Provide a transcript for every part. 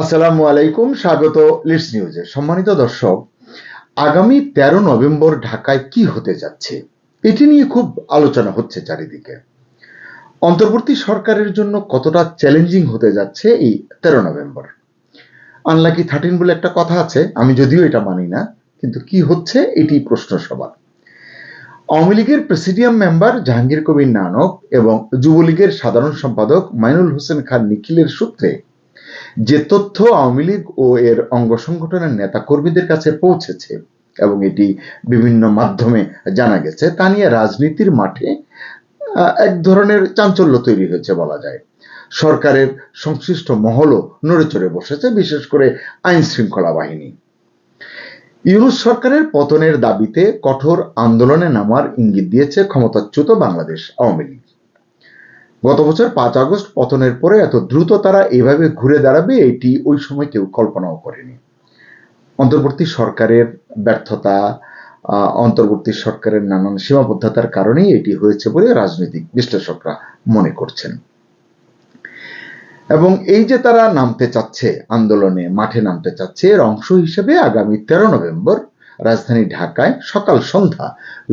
আসসালামু আলাইকুম, স্বাগত লিডস নিউজে সম্মানিত দর্শক। আগামী তেরো নভেম্বর ঢাকায় কি হতে যাচ্ছে? এটি নিয়ে খুব আলোচনা হচ্ছে চারিদিকে। অন্তর্বর্তী সরকারের জন্য কতটা চ্যালেঞ্জিং হতে যাচ্ছে এই তেরো নভেম্বর? আনলাকি থার্টিন বলে একটা কথা আছে, আমি যদিও এটা মানি না, কিন্তু কি হচ্ছে এটি প্রশ্ন সবার। আওয়ামী লীগের প্রেসিডিয়াম মেম্বার জাহাঙ্গীর কবির নানক এবং যুবলীগের সাধারণ সম্পাদক মাইনুল হোসেন খান নিখিলের সূত্রে যে তথ্য আওয়ামী লীগ ও এর অঙ্গ সংগঠনের নেতা কর্মীদের কাছে পৌঁছেছে এবং এটি বিভিন্ন মাধ্যমে জানা গেছে, তা নিয়ে রাজনীতির মাঠে এক ধরনের চাঞ্চল্য তৈরি হয়েছে বলা যায়। সরকারের সংশ্লিষ্ট মহলও নড়ে চড়ে বসেছে, বিশেষ করে আইন শৃঙ্খলা বাহিনী। ইউনুস সরকারের পতনের দাবিতে কঠোর আন্দোলনে নামার ইঙ্গিত দিয়েছে ক্ষমতাচ্যুত বাংলাদেশ আওয়ামী লীগ। গত বছর পাঁচ আগস্ট পতনের পরে এত দ্রুত তারা এভাবে ঘুরে দাঁড়াবে, এটি ওই সময় কেউ কল্পনাও করেনি। অন্তর্বর্তী সরকারের ব্যর্থতা অন্তর্বর্তী সরকারের নানান সীমাবদ্ধতার কারণেই এটি হয়েছে বলে রাজনৈতিক বিশ্লেষকরা মনে করছেন। এবং এই যে তারা নামতে চাচ্ছে, আন্দোলনে মাঠে নামতে চাচ্ছে, এর অংশ হিসেবে আগামী তেরো নভেম্বর রাজধানী ঢাকায় সকাল সন্ধ্যা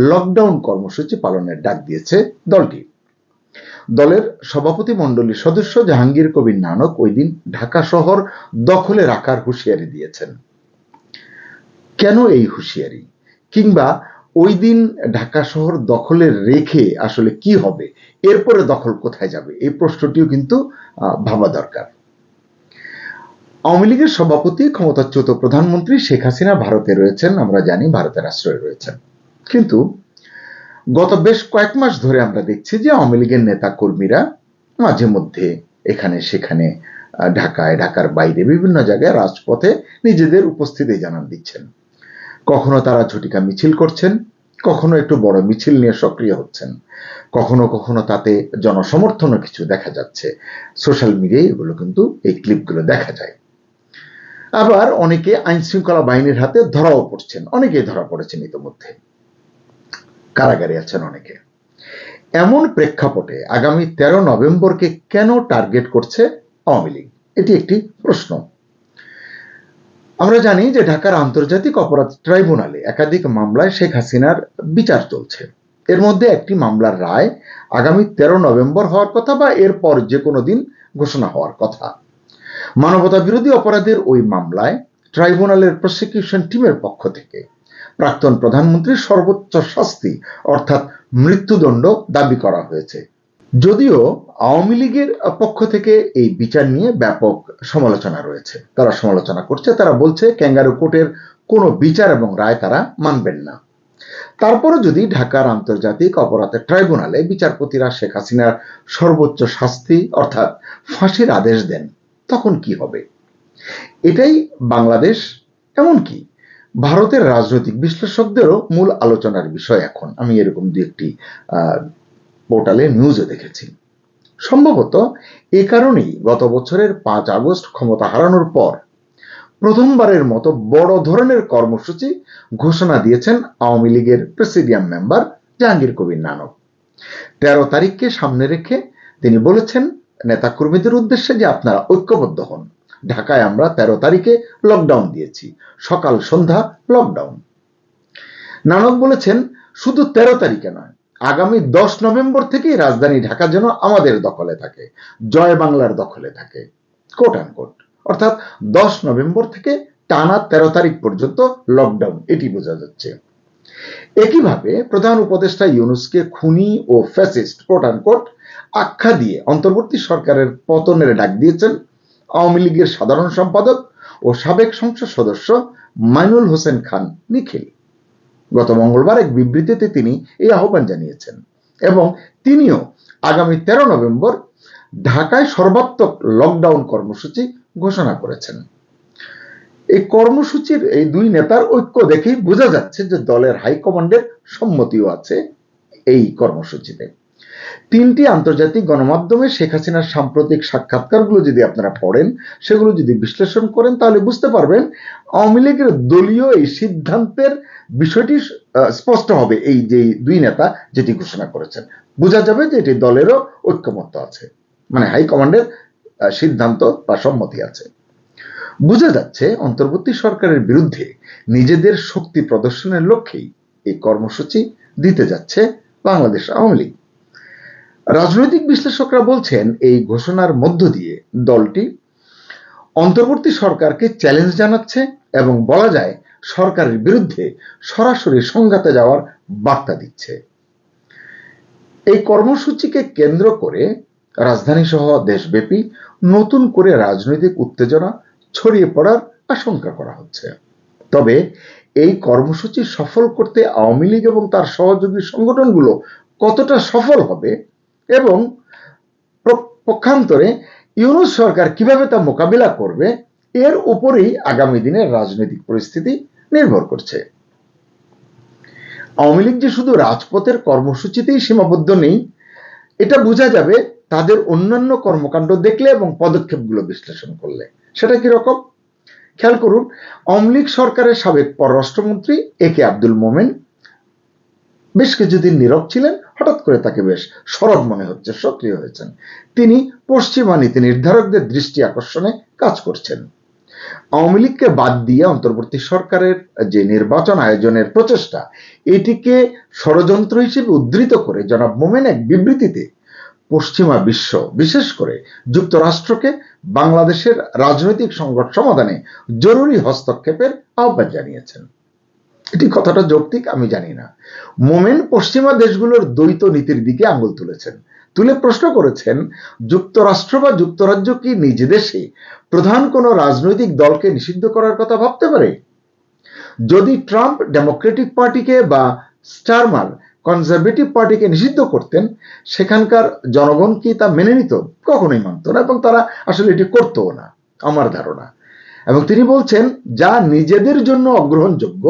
লকডাউন কর্মসূচি পালনের ডাক দিয়েছে দলটি। দলের সভাপতি মণ্ডলীর সদস্য জাহাঙ্গীর কবির নানক ওই দিন ঢাকা শহর দখলে রাখার হুঁশিয়ারি দিয়েছেন। কেন এই হুঁশিয়ারি? কিংবা ওই দিন ঢাকা শহর দখলে রেখে আসলে কি হবে? এরপরে দখল কোথায় যাবে? এই প্রশ্নটিও কিন্তু ভাবা দরকার। আওয়ামী লীগের সভাপতি, ক্ষমতাচ্যুত প্রধানমন্ত্রী শেখ হাসিনা ভারতে রয়েছেন, আমরা জানি ভারতের আশ্রয়ে রয়েছেন। কিন্তু গত বেশ কয়েক মাস ধরে আমরা দেখছি যে আওয়ামী লীগের নেতা কর্মীরা মাঝে মধ্যে এখানে সেখানে ঢাকায়, ঢাকার বাইরে বিভিন্ন জায়গায় রাজপথে নিজেদের উপস্থিতি জানান দিচ্ছেন। কখনো তারা ঝটিকা মিছিল করছেন, কখনো একটু বড় মিছিল নিয়ে সক্রিয় হচ্ছেন, কখনো কখনো তাতে জনসমর্থনও কিছু দেখা যাচ্ছে। সোশ্যাল মিডিয়ায় এগুলো কিন্তু, এই ক্লিপগুলো দেখা যায়। আবার অনেকে আইন শৃঙ্খলা বাহিনীর হাতে ধরাও পড়ছেন, অনেকেই ধরা পড়েছেন ইতিমধ্যে। কারাগারে আছেন অনেকে। এমন প্রেক্ষাপটে আগামী তেরো নভেম্বরকে কেন টার্গেট করছে আওয়ামী লীগ? এটি একটি প্রশ্ন। আমরা জানি যে ঢাকার আন্তর্জাতিক অপরাধ ট্রাইব্যুনালে একাধিক মামলায় শেখ হাসিনার বিচার চলছে। এর মধ্যে একটি মামলার রায় আগামী তেরো নভেম্বর হওয়ার কথা বা এরপর যে কোনো দিন ঘোষণা হওয়ার কথা। মানবতা বিরোধী অপরাধের ওই মামলায় ট্রাইব্যুনালের প্রসিকিউশন টিমের পক্ষ থেকে প্রাক্তন প্রধানমন্ত্রীর সর্বোচ্চ শাস্তি, অর্থাৎ মৃত্যুদণ্ড দাবি করা হয়েছে। যদিও আওয়ামী লীগের পক্ষ থেকে এই বিচার নিয়ে ব্যাপক সমালোচনা রয়েছে। তারা সমালোচনা করছে, তারা বলছে ক্যাঙ্গারু কোর্টের কোনো বিচার এবং রায় তারা মানবেন না। তারপরে যদি ঢাকার আন্তর্জাতিক অপরাধের ট্রাইব্যুনালে বিচারপতিরা শেখ হাসিনার সর্বোচ্চ শাস্তি, অর্থাৎ ফাঁসির আদেশ দেন, তখন কি হবে? এটাই বাংলাদেশ এমনকি ভারতের রাজনৈতিক বিশ্লেষকদেরও মূল আলোচনার বিষয় এখন। আমি এরকম দু একটি পোর্টালে নিউজে দেখেছি। সম্ভবত এ কারণেই গত বছরের পাঁচ আগস্ট ক্ষমতা হারানোর পর প্রথমবারের মতো বড় ধরনের কর্মসূচি ঘোষণা দিয়েছেন আওয়ামী লীগের প্রেসিডিয়াম মেম্বার জাহাঙ্গীর কবির নানক। তেরো তারিখকে সামনে রেখে তিনি বলেছেন, নেতাকর্মীদের উদ্দেশ্যে যে আপনারা ঐক্যবদ্ধ হন। ঢাকায় আমরা তেরো তারিখে লকডাউন দিয়েছি। সকাল সন্ধ্যা লকডাউন নানক বলেছেন, শুধু তেরো তারিখে নয়, আগামী দশ নভেম্বর থেকেই রাজধানী ঢাকা যেন আমাদের দখলে থাকে, জয় বাংলার দখলে থাকে। কোট কোট অর্থাৎ দশ নভেম্বর থেকে টানা তেরো তারিখ পর্যন্ত লকডাউন এটি বোঝা যাচ্ছে। একইভাবে প্রধান উপদেষ্টা ইউনুসকে খুনি ও ফ্যাসিস্ট কোট আখ্যা দিয়ে অন্তর্বর্তী সরকারের পতনের ডাক দিয়েছেন আওয়ামী লীগের সাধারণ সম্পাদক ও সাবেক সংসদ সদস্য মাইনুল হোসেন খান নিখিল। গত মঙ্গলবার এক বিবৃতিতে তিনি এই আহ্বান জানিয়েছেন এবং তিনিও আগামী তেরো নভেম্বর ঢাকায় সর্বাত্মক লকডাউন কর্মসূচি ঘোষণা করেছেন। এই কর্মসূচির এই দুই নেতার ঐক্য দেখেই বোঝা যাচ্ছে যে দলের হাইকমান্ডের সম্মতিও আছে এই কর্মসূচিতে। তিনটি আন্তর্জাতিক গণমাধ্যমে শেখ হাসিনার সাম্প্রতিক সাক্ষাৎকারগুলো যদি আপনারা পড়েন, সেগুলো যদি বিশ্লেষণ করেন, তাহলে বুঝতে পারবেন আওয়ামী লীগের দলীয় এই সিদ্ধান্তের বিষয়টি স্পষ্ট হবে এই যে দুই নেতা যেটি ঘোষণা করেছেন। বোঝা যাবে যে এটি দলেরও ঐক্যমত্য আছে মানে হাইকমান্ডের সিদ্ধান্ত বা সম্মতি আছে। বোঝা যাচ্ছে অন্তর্বর্তী সরকারের বিরুদ্ধে নিজেদের শক্তি প্রদর্শনের লক্ষ্যেই এই কর্মসূচি দিতে যাচ্ছে বাংলাদেশ আওয়ামী লীগ। রাজনৈতিক বিশ্লেষকরা বলছেন, এই ঘোষণার মধ্য দিয়ে দলটি অন্তর্বর্তী সরকারকে চ্যালেঞ্জ জানাচ্ছে এবং বলা যায়, সরকারের বিরুদ্ধে সরাসরি সংঘাতে যাওয়ার বার্তা দিচ্ছে। এই কর্মসূচিকে কেন্দ্র করে রাজধানী সহ দেশব্যাপী নতুন করে রাজনৈতিক উত্তেজনা ছড়িয়ে পড়ার আশঙ্কা করা হচ্ছে। তবে এই কর্মসূচি সফল করতে আওয়ামী লীগ এবং তার সহযোগী সংগঠনগুলো কতটা সফল হবে এবং পক্ষান্তরে ইউনুস সরকার কীভাবে তা মোকাবিলা করবে, এর উপরেই আগামী দিনের রাজনৈতিক পরিস্থিতি নির্ভর করছে। আওয়ামী লীগ যে শুধু রাজপথের কর্মসূচিতেই সীমাবদ্ধ নেই, এটা বোঝা যাবে তাদের অন্যান্য কর্মকাণ্ড দেখলে এবং পদক্ষেপগুলো বিশ্লেষণ করলে। সেটা কীরকম খেয়াল করুন, আওয়ামী লীগ সরকারের সাবেক পররাষ্ট্রমন্ত্রী এ কে আব্দুল মোমেন বেশ কিছুদিন নীরব ছিলেন। হঠাৎ করে তাকে বেশ সরব মনে হচ্ছে, সক্রিয় হয়েছেন। তিনি পশ্চিমা নীতি নির্ধারকদের দৃষ্টি আকর্ষণে কাজ করছেন। আওয়ামী লীগকে বাদ দিয়ে অন্তর্বর্তী সরকারের যে নির্বাচন আয়োজনের প্রচেষ্টা, এটিকে ষড়যন্ত্র হিসেবে উদ্ধৃত করে জনাব মোমেন এক বিবৃতিতে পশ্চিমা বিশ্ব, বিশেষ করে যুক্তরাষ্ট্রকে বাংলাদেশের রাজনৈতিক সংকট সমাধানে জরুরি হস্তক্ষেপের আহ্বান জানিয়েছেন। এটি কতটা যৌক্তিক আমি জানি না। মোমেন পশ্চিমা দেশগুলোর দ্বৈত নীতির দিকে আঙুল তুলেছেন। তুলে প্রশ্ন করেছেন, যুক্তরাষ্ট্র বা যুক্তরাজ্য কি নিজ দেশে প্রধান কোনো রাজনৈতিক দলকে নিষিদ্ধ করার কথা ভাবতে পারে? যদি ট্রাম্প ডেমোক্রেটিক পার্টিকে বা স্টারমার কনজারভেটিভ পার্টিকে নিষিদ্ধ করতেন, সেখানকার জনগণ কি তা মেনে নিত? কখনোই মানত না এবং তারা আসলে এটি করতও না, আমার ধারণা। এবং তিনি বলছেন, যা নিজেদের জন্য অগ্রহণযোগ্য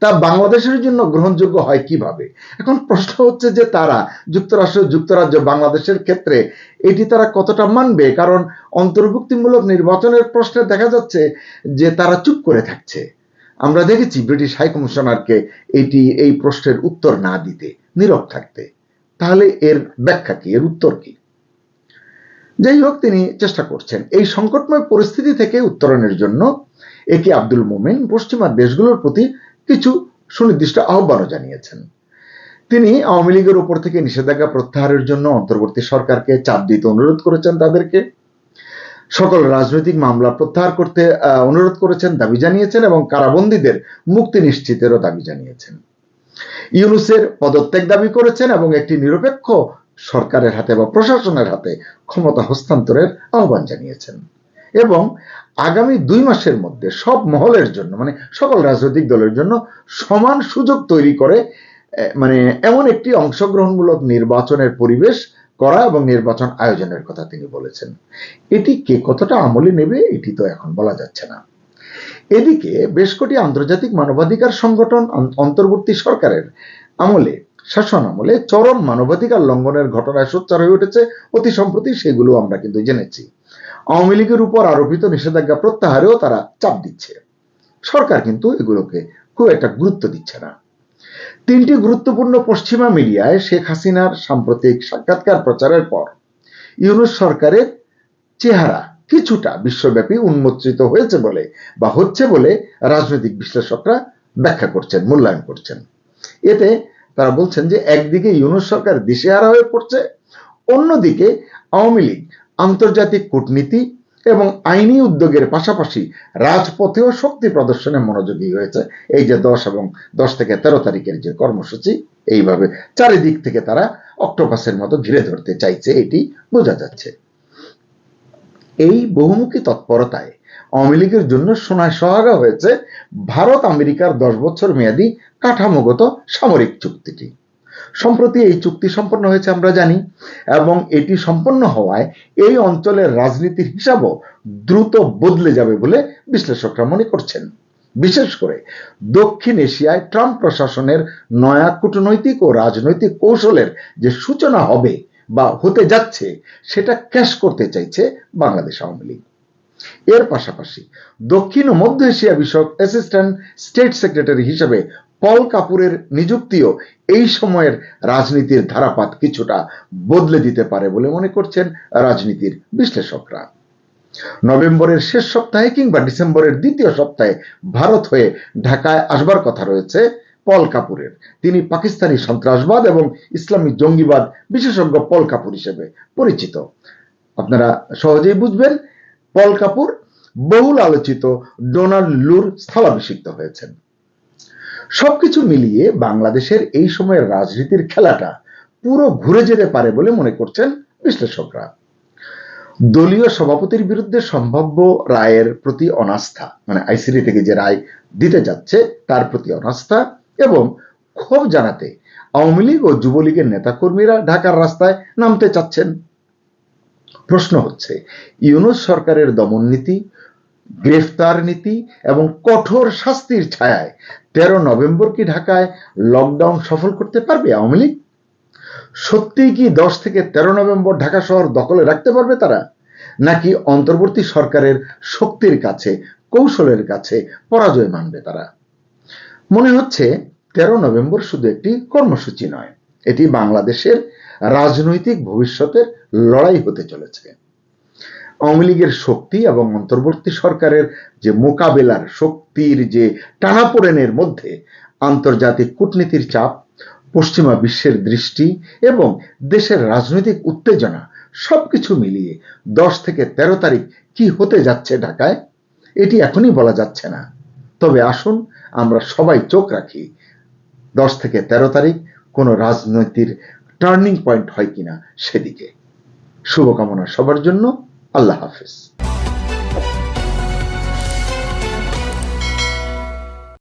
তা বাংলাদেশের জন্য গ্রহণযোগ্য হয় কীভাবে? এখন প্রশ্ন হচ্ছে যে তারা, যুক্তরাষ্ট্র, যুক্তরাজ্য, বাংলাদেশের ক্ষেত্রে এটি তারা কতটা মানবে? কারণ অন্তর্ভুক্তিমূলক নির্বাচনের প্রশ্নে দেখা যাচ্ছে যে তারা চুপ করে থাকছে। আমরা দেখেছি ব্রিটিশ হাই কমিশনারকে এটি, এই প্রশ্নের উত্তর না দিতে, নীরব থাকতে। তাহলে এর ব্যাখ্যা কি? এর উত্তর কি? যাই হোক, তিনি চেষ্টা করছেন। এই সংকটময় পরিস্থিতি থেকে উত্তরণের জন্য একে আব্দুল মোমেন পশ্চিমা দেশগুলোর প্রতি কিছু সুনির্দিষ্ট আহ্বানও জানিয়েছেন। তিনি আওয়ামী লীগের উপর থেকে নিষেধাজ্ঞা প্রত্যাহারের জন্য অন্তর্বর্তী সরকারকে চাপ দিতে অনুরোধ করেছেন তাদেরকে। সকল রাজনৈতিক মামলা প্রত্যাহার করতে অনুরোধ করেছেন, দাবি জানিয়েছেন এবং কারাবন্দীদের মুক্তি নিশ্চিতেরও দাবি জানিয়েছেন। ইউনুসের পদত্যাগ দাবি করেছেন এবং একটি নিরপেক্ষ সরকারের হাতে বা প্রশাসনের হাতে ক্ষমতা হস্তান্তরের আহ্বান জানিয়েছেন। এবং আগামী দুই মাসের মধ্যে সব মহলের জন্য মানে সকল রাজনৈতিক দলের জন্য সমান সুযোগ তৈরি করে মানে এমন একটি অংশগ্রহণমূলক নির্বাচনের পরিবেশ করা এবং নির্বাচন আয়োজনের কথা তিনি বলেছেন। এটি কে কতটা আমলে নেবে এটি তো এখন বলা যাচ্ছে না। এদিকে বেশ কটি আন্তর্জাতিক মানবাধিকার সংগঠন অন্তর্বর্তী সরকারের আমলে, শাসন আমলে চরম মানবাধিকার লঙ্ঘনের ঘটনায় সোচ্চার হয়ে উঠেছে। অতি সম্প্রতি সেগুলো আমরা কিন্তু জেনেছি। আওয়ামী লীগের উপর আরোপিত নিষেধাজ্ঞা প্রত্যাহারেও তারা চাপ দিচ্ছে। সরকার কিন্তু এগুলোকে খুব একটা গুরুত্ব দিচ্ছে না। তিনটি গুরুত্বপূর্ণ পশ্চিমা মিডিয়ায় শেখ হাসিনার সাম্প্রতিক সাক্ষাৎকার প্রচারের পর ইউনুস সরকারের চেহারা কিছুটা বিশ্বব্যাপী উন্মোচিত হয়েছে বলে বা হচ্ছে বলে রাজনৈতিক বিশ্লেষকরা ব্যাখ্যা করছেন, মূল্যায়ন করছেন। এতে তারা বলছেন যে একদিকে ইউনুস সরকার দিশেহারা হয়ে পড়ছে, অন্যদিকে আওয়ামী লীগ আন্তর্জাতিক কূটনীতি এবং আইনি উদ্যোগের পাশাপাশি রাজপথেও শক্তি প্রদর্শনে মনোযোগী হয়েছে। এই যে দশ এবং দশ থেকে তেরো তারিখের যে কর্মসূচি, এইভাবে চারিদিক থেকে তারা অক্টোপাসের মতো ঘিরে ধরতে চাইছে, এটি বোঝা যাচ্ছে। এই বহুমুখী তৎপরতায় আওয়ামী লীগের জন্য সোনায় সহাগা হয়েছে ভারত আমেরিকার দশ বছর মেয়াদী কাঠামোগত সামরিক চুক্তিটি। সম্প্রতি এই চুক্তি সম্পন্ন হয়েছে, আমরা জানি, এবং এটি সম্পন্ন হওয়ায় এই অঞ্চলের রাজনীতির হিসাবও দ্রুত বদলে যাবে বলে বিশ্লেষকরা মনে করছেন। বিশেষ করে দক্ষিণ এশিয়ায় ট্রাম্প প্রশাসনের নয়া কূটনৈতিক ও রাজনৈতিক কৌশলের যে সূচনা হবে বা হতে যাচ্ছে, সেটা ক্যাশ করতে চাইছে বাংলাদেশ আওয়ামী লীগ। এর পাশাপাশি দক্ষিণ ও মধ্য এশিয়া বিষয়ক অ্যাসিস্ট্যান্ট স্টেট সেক্রেটারি হিসেবে পল কাপুরের নিযুক্তিও এই সময়ের রাজনীতির ধারাপাত কিছুটা বদলে দিতে পারে বলে মনে করছেন রাজনীতির বিশ্লেষকরা। নভেম্বরের শেষ সপ্তাহে কিংবা ডিসেম্বরের দ্বিতীয় সপ্তাহে ভারত হয়ে ঢাকায় আসবার কথা রয়েছে পল কাপুরের। তিনি পাকিস্তানি সন্ত্রাসবাদ এবং ইসলামী জঙ্গিবাদ বিশেষজ্ঞ পল কাপুর হিসেবে পরিচিত। আপনারা সহজেই বুঝবেন, পল কাপুর বহুল আলোচিত ডোনাল্ড লুর স্থলাভিষিক্ত হয়েছেন। সবকিছু মিলিয়ে বাংলাদেশের এই সময়ের রাজনীতির খেলাটা পুরো ঘুরে যেতে পারে বলে মনে করছেন বিশ্লেষকরা। দলীয় সভাপতির বিরুদ্ধে সম্ভাব্য রায়ের প্রতি অনাস্থা মানে আইসিডি থেকে যে রায় দিতে যাচ্ছে তার প্রতি অনাস্থা এবং ক্ষোভ জানাতে আওয়ামী লীগ ও যুবলীগের নেতাকর্মীরা ঢাকার রাস্তায় নামতে চাচ্ছেন। প্রশ্ন হচ্ছে, ইউনুস সরকারের দমন নীতি গ্রেফতার নীতি এবং কঠোর শাস্তির ছায়ায় তেরো নভেম্বর কি ঢাকায় লকডাউন সফল করতে পারবে আওয়ামী লীগ? সত্যিই কি দশ থেকে তেরো নভেম্বর ঢাকা শহর দখলে রাখতে পারবে তারা? নাকি অন্তর্বর্তী সরকারের শক্তির কাছে, কৌশলের কাছে পরাজয় মানবে তারা? মনে হচ্ছে তেরো নভেম্বর শুধু একটি কর্মসূচি নয়, এটি বাংলাদেশের রাজনৈতিক ভবিষ্যতের লড়াই হতে চলেছে। আওয়ামী লীগের শক্তি এবং অন্তর্বর্তী সরকারের যে মোকাবেলার শক্তির যে টানাপোড়েনের মধ্যে আন্তর্জাতিক কূটনীতির চাপ, পশ্চিমা বিশ্বের দৃষ্টি এবং দেশের রাজনৈতিক উত্তেজনা সবকিছু মিলিয়ে দশ থেকে তেরো তারিখ কি হতে যাচ্ছে ঢাকায়, এটি এখনই বলা যাচ্ছে না। তবে আসুন আমরা সবাই চোখ রাখি, দশ থেকে তেরো তারিখ কোনো রাজনৈতিক টার্নিং পয়েন্ট হয় কিনা সেদিকে। শুভকামনা সবার জন্য। আল্লাহ হাফিজ।